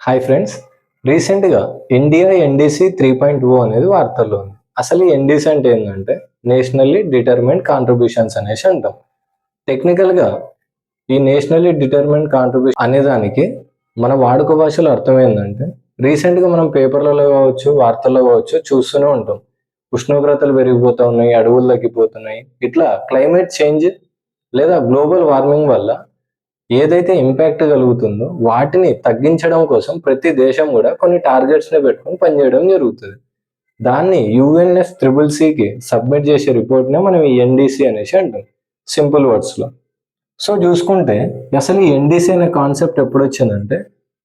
Hi friends రీసెంట్గా India NDC three point O అనేది వార్తల్లో ఉంది. అసలు ఈ ఎన్డీసీ అంటే ఏంటంటే నేషనల్లీ డిటర్మెంట్ కాంట్రిబ్యూషన్స్ అనేసి అంటాం. టెక్నికల్గా ఈ నేషనల్లీ డిటర్మెంట్ కాంట్రిబ్యూషన్ అనే దానికి మన వాడుక భాషలో అర్థం ఏంటంటే రీసెంట్గా మనం పేపర్లలో కావచ్చు వార్తల్లో కావచ్చు చూస్తూనే ఉంటాం. ఉష్ణోగ్రతలు పెరిగిపోతూ ఉన్నాయి అడవులు తగ్గిపోతున్నాయి. ఇట్లా క్లైమేట్ చేంజ్ లేదా గ్లోబల్ వార్మింగ్ వల్ల ఏదైతే ఇంపాక్ట్ కలుగుతుందో వాటిని తగ్గించడం కోసం ప్రతి దేశం కూడా కొన్ని టార్గెట్స్ని పెట్టుకొని పనిచేయడం జరుగుతుంది. దాన్ని యుఎన్ఎస్ త్రిబుల్ సికి సబ్మిట్ చేసే రిపోర్ట్ నే మనం ఈ ఎన్డీసీ అనేసి అంటాం. సింపుల్ వర్డ్స్లో. సో చూసుకుంటే అసలు ఈ ఎన్డీసీ అనే కాన్సెప్ట్ ఎప్పుడు వచ్చిందంటే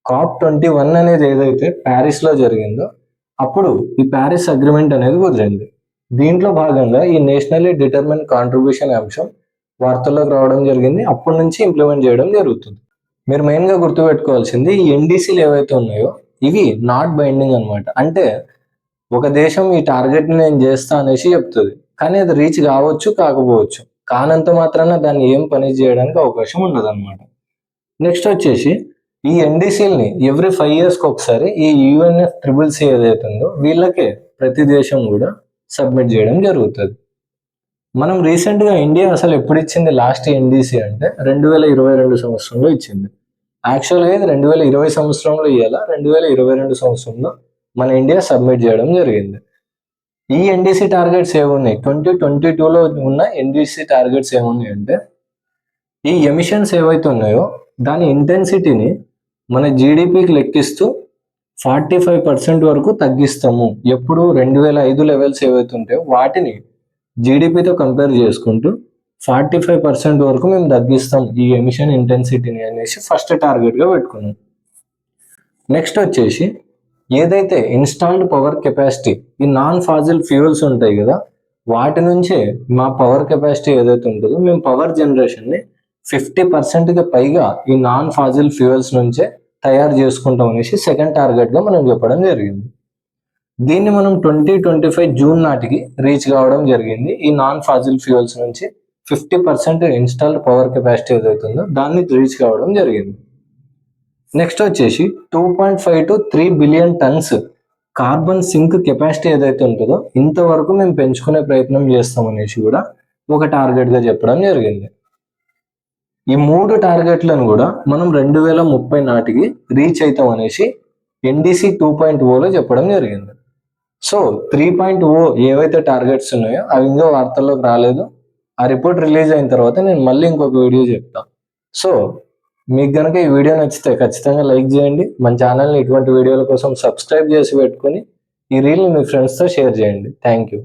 కాప్ ట్వంటీ వన్ అనేది ఏదైతే ప్యారిస్లో జరిగిందో అప్పుడు ఈ ప్యారిస్ అగ్రిమెంట్ అనేది కుదిరింది. దీంట్లో భాగంగా ఈ నేషనల్లీ డిటర్మిన్ కాంట్రిబ్యూషన్ అంశం వార్తల్లోకి రావడం జరిగింది. అప్పటి నుంచి ఇంప్లిమెంట్ చేయడం జరుగుతుంది. మీరు మెయిన్గా గుర్తుపెట్టుకోవాల్సింది ఈ ఎన్డీసీలు ఏవైతే ఉన్నాయో ఇవి నాట్ బైండింగ్ అన్నమాట. అంటే ఒక దేశం ఈ టార్గెట్ని నేను చేస్తా అనేసి చెప్తుంది. కానీ అది రీచ్ కావచ్చు కాకపోవచ్చు. కానంత మాత్రాన దాన్ని ఏం పని చేయడానికి అవకాశం ఉండదు అనమాట నెక్స్ట్ వచ్చేసి ఈ ఎన్డీసీలని ఎవ్రీ ఫైవ్ ఇయర్స్కి ఒకసారి ఈ యుఎన్ఎఫ్ ట్రిపుల్ సి ఏదైతే ఉందో వీళ్ళకే ప్రతి దేశం కూడా సబ్మిట్ చేయడం జరుగుతుంది. మనం రీసెంట్గా ఇండియా అసలు ఎప్పుడు ఇచ్చింది? లాస్ట్ ఎన్డీసీ అంటే రెండు వేల ఇరవై రెండు సంవత్సరంలో ఇచ్చింది. యాక్చువల్గా ఇది రెండు వేల ఇరవై సంవత్సరంలో ఇవ్వాల రెండు వేల ఇరవై రెండు సంవత్సరంలో మన ఇండియా సబ్మిట్ చేయడం జరిగింది. ఈ ఎన్డీసీ టార్గెట్స్ ఏమున్నాయి? ట్వంటీ ట్వంటీ టూలో ఉన్న ఎన్డీసీ టార్గెట్స్ ఏమున్నాయి అంటే ఈ ఎమిషన్స్ ఏవైతే ఉన్నాయో దాని ఇంటెన్సిటీని మన జీడిపికి లెక్కిస్తూ ఫార్టీ ఫైవ్ పర్సెంట్ వరకు తగ్గిస్తాము. ఎప్పుడు? రెండు వేల ఐదు లెవెల్స్ ఏవైతే ఉంటాయో వాటిని జీడిపితో కంపేర్ చేసుకుంటూ ఫార్టీ ఫైవ్ పర్సెంట్ వరకు మేము తగ్గిస్తాం ఈ ఎమిషన్ ఇంటెన్సిటీని అనేసి ఫస్ట్ టార్గెట్గా పెట్టుకున్నాం. నెక్స్ట్ వచ్చేసి ఏదైతే ఇన్స్టాల్డ్ పవర్ కెపాసిటీ ఈ నాన్ ఫాజిల్ ఫ్యూయల్స్ ఉంటాయి కదా వాటి నుంచే మా పవర్ కెపాసిటీ ఏదైతే ఉంటుందో మేము పవర్ జనరేషన్ని ఫిఫ్టీ పర్సెంట్కి పైగా ఈ నాన్ ఫాజిల్ ఫ్యూయల్స్ నుంచే తయారు చేసుకుంటాం అనేసి సెకండ్ టార్గెట్గా మనం చెప్పడం జరిగింది. దీన్ని మనం ట్వంటీ ట్వంటీ ఫైవ్ జూన్ నాటికి రీచ్ కావడం జరిగింది. ఈ నాన్ ఫాజిల్ ఫ్యూయల్స్ నుంచి fifty percent installed power capacity ఏదైతుందో దాన్ని రీచ్ కావడం జరిగింది. నెక్స్ట్ వచ్చేసి two point five to three billion tons carbon sink capacity ఏదైతే ఉంటుందో ఇంతవరకు మేము పెంచుకునే ప్రయత్నం చేస్తాం అనేసి కూడా ఒక టార్గెట్గా చెప్పడం జరిగింది. ఈ మూడు టార్గెట్లను కూడా మనం రెండు వేల ముప్పై నాటికి రీచ్ అవుతాం అనేసి ఎన్డీసీ టూ పాయింట్ ఓలో చెప్పడం జరిగింది. సో త్రీ పాయింట్ ఓ ఏవైతే టార్గెట్స్ ఉన్నాయో అవి ఇంకా వార్తల్లోకి రాలేదు. ఆ రిపోర్ట్ రిలీజ్ అయిన తర్వాత నేను మళ్ళీ ఇంకొక వీడియో చెప్తాను సో మీకు కనుక ఈ వీడియో నచ్చితే ఖచ్చితంగా లైక్ చేయండి. మన ఛానల్ని ఇటువంటి వీడియోల కోసం సబ్స్క్రైబ్ చేసి పెట్టుకొని ఈ రీల్ని మీ ఫ్రెండ్స్తో షేర్ చేయండి. Thank you